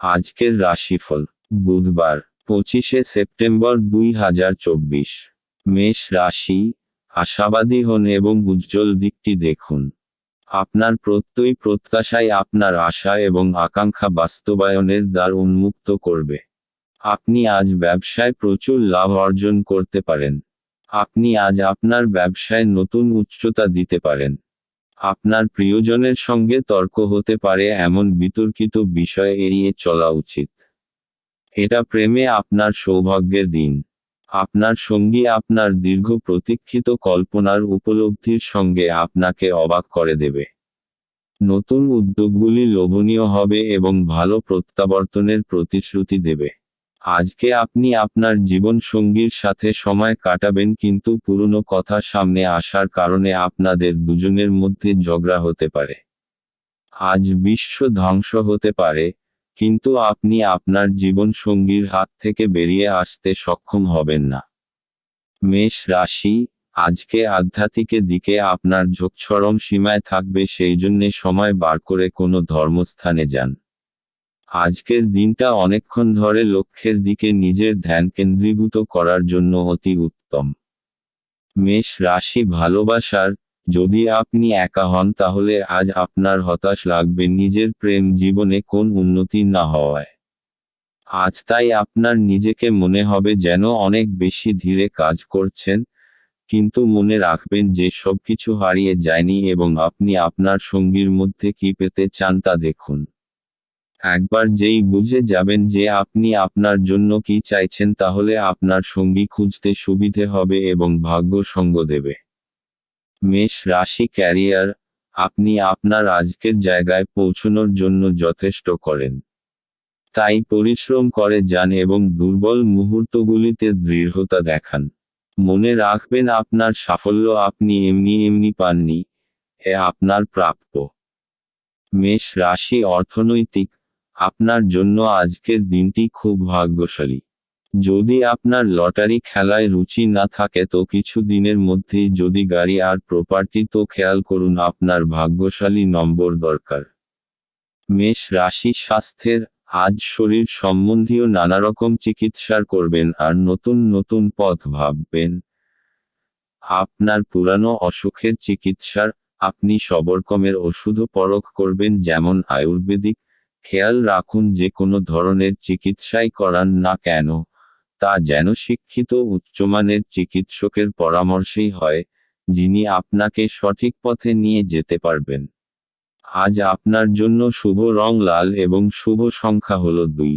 আজকের রাশিফল, বুধবার, পঁচিশে সেপ্টেম্বর দুই হাজার চব্বিশ। মেষ রাশি, আশাবাদী হন এবং উজ্জ্বল দিকটি দেখুন। আপনার প্রত্যয় প্রত্যাশায় আপনার আশা এবং আকাঙ্ক্ষা বাস্তবায়নের দ্বার উন্মুক্ত করবে। আপনি আজ ব্যবসায় প্রচুর লাভ অর্জন করতে পারেন। আপনি আজ আপনার ব্যবসায় নতুন উচ্চতা দিতে পারেন। আপনার প্রিয়জনের সঙ্গে তর্ক হতে পারে এমন বিতর্কিত বিষয় এড়িয়ে চলা উচিত। এটা প্রেমে আপনার সৌভাগ্যের দিন। আপনার সঙ্গী আপনার দীর্ঘ প্রতীক্ষিত কল্পনার উপলব্ধির সঙ্গে আপনাকে অবাক করে দেবে। নতুন উদ্যোগগুলি লোভনীয় হবে এবং ভালো প্রত্যাবর্তনের প্রতিশ্রুতি দেবে। আজকে আপনি আপনার জীবন সঙ্গীর সাথে সময় কাটাবেন কিন্তু পুরনো কথা সামনে আসার কারণে আপনাদের দুজনের মধ্যে ঝগড়া হতে পারে। আজ বিশ্ব ধ্বংস হতে পারে, কিন্তু আপনি আপনার জীবন সঙ্গীর হাত থেকে বেরিয়ে আসতে সক্ষম হবেন না। মেষ রাশি, আজকে আধ্যাত্মিকের দিকে আপনার ঝোঁক চরম সীমায় থাকবে সেই জন্যে সময় বার করে কোনো ধর্মস্থানে যান। আজকের দিনটা অনেকক্ষণ ধরে লক্ষ্যের দিকে নিজের ধ্যান কেন্দ্রীভূত করার জন্য অতি উত্তম। মেষ রাশি ভালোবাসার, যদি আপনি একা হন তাহলে আজ আপনার হতাশ লাগবে নিজের প্রেম জীবনে কোন উন্নতি না হওয়ায়। আজ তাই আপনার নিজেকে মনে হবে যেন অনেক বেশি ধীরে কাজ করছেন, কিন্তু মনে রাখবেন যে সবকিছু হারিয়ে যায়নি এবং আপনি আপনার সঙ্গীর মধ্যে কি পেতে চান তা দেখুন। একবার যেই বুঝে যাবেন যে আপনি আপনার জন্য কি চাইছেন তাহলে আপনার সঙ্গী খুঁজতে সুবিধে হবে এবং ভাগ্য সঙ্গ দেবে। মেষ রাশি ক্যারিয়ার, আপনি আপনার আজকের জায়গায় পৌঁছনোর জন্য যথেষ্ট করেন। তাই পরিশ্রম করে যান এবং দুর্বল মুহূর্তগুলিতে দৃঢ়তা দেখান। মনে রাখবেন আপনার সাফল্য আপনি এমনি এমনি পাননি, এ আপনার প্রাপ্য। মেষ রাশি অর্থনৈতিক আপনার জন্য আজকের দিনটি খুব ভাগ্যশালী। যদি আপনার লটারি খেলায় রুচি না থাকে তো কিছু দিনের মধ্যেই যদি গাড়ি আর প্রপার্টি তো খেয়াল করুন, আপনার ভাগ্যশালী নম্বর দরকার। মেষ রাশি স্বাস্থ্যের, আজ শরীর সম্বন্ধীয় নানা রকম চিকিৎসার করবেন আর নতুন নতুন পথ ভাববেন। আপনার পুরানো অসুখের চিকিৎসার, আপনি সবরকমের ওষুধও পরখ করবেন, যেমন আয়ুর্বেদিক খেয়াল রাখুন যে কোনো ধরনের চিকিৎসাই করান না কেন, তা যেন শিক্ষিত উচ্চমানের চিকিৎসকের পরামর্শেই হয়, যিনি আপনাকে সঠিক পথে নিয়ে যেতে পারবেন। আজ আপনার জন্য শুভ রং লাল এবং শুভ সংখ্যা হল দুই।